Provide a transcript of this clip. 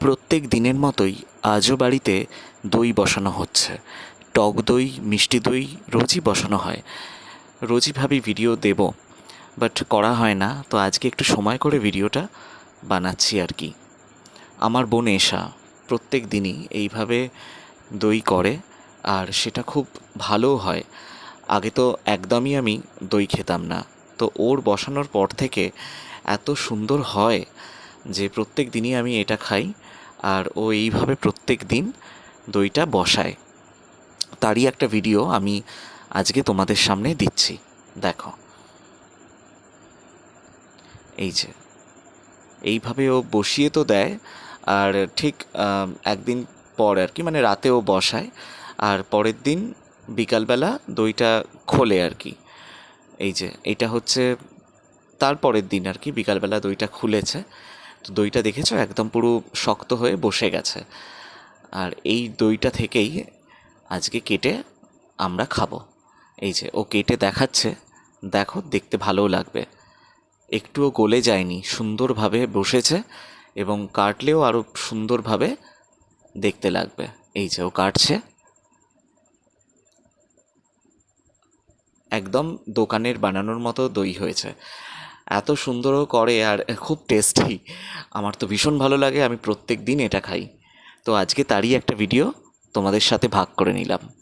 প্রত্যেক দিনের মতোই আজও বাড়িতে দই বসানো হচ্ছে। টক দই, মিষ্টি দই, রোজই বসানো হয়। রোজই ভাবি ভিডিও দেব, বাট করা হয় না। তো আজকে একটু সময় করে ভিডিওটা বানাচ্ছি আর কি। আমার বোন এসা প্রত্যেক দিনই এইভাবে দই করে, আর সেটা খুব ভালোও হয়। আগে তো একদমই আমি দই খেতাম না। তো ওর বসানোর পর থেকে এত সুন্দর হয় যে প্রত্যেক দিনই আমি এটা খাই। আর ও এইভাবে প্রত্যেক দিন দইটা বসায়। তারই একটা ভিডিও আমি আজকে তোমাদের সামনে দিচ্ছি। দেখো। এই যে। এইভাবে ও বসিয়ে তো দেয়, আর ঠিক একদিন পর আর কি মানে রাতে ও বসায়, আর পরের দিন বিকালবেলা দইটা খোলে আর কি। এই যে, এটা হচ্ছে তার পরের দিন আর কি, বিকালবেলা দইটা খুলেছে। তো দইটা দেখেছ? একদম পুরো শক্ত হয়ে বসে গেছে। আর এই দইটা থেকেই আজকে কেটে আমরা খাব। এই যে, ও কেটে দেখাচ্ছে। দেখো, দেখতে ভালোও লাগবে। একটুও গলে যায়নি, সুন্দরভাবে বসেছে এবং কাটলেও আরও সুন্দরভাবে দেখতে লাগবে। এই যে, ও কাটছে। একদম দোকানের বানানোর মতো দই হয়েছে। এত সুন্দরও করে আর খুব টেস্টি আমার তো ভীষণ ভালো লাগে, আমি প্রত্যেক দিন এটা খাই। তো আজকে তারই একটা ভিডিও তোমাদের সাথে ভাগ করে নিলাম।